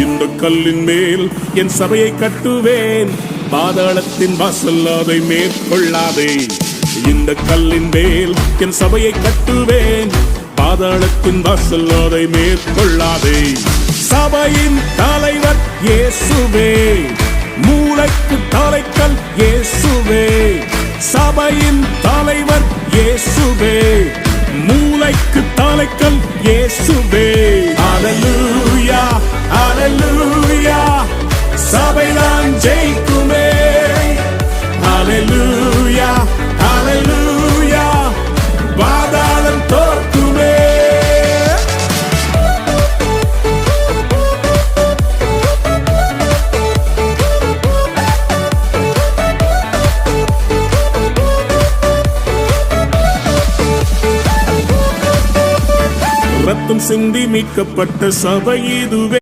இந்த கல்லின் மேல் என் சபையை கட்டுவேன். பாதாளத்தின் வாசல் அதை மேற்கொள்ளாதே. இந்த கல்லின் மேல் என் சபையை கட்டுவேன். பாதாளத்தின் வாசல் அதை மேற்கொள்ளாதே. சபையின் தலைவர் இயேசுவே. மூளைக்கு தலைக்கல் இயேசுவே. சபையின் தலைவர் இயேசுவே. மூளைக்கு தலைக்கல் இயேசுவே. ஹalleluya ரத்தம் சிந்தி மீட்கப்பட்ட சபை இதுவே.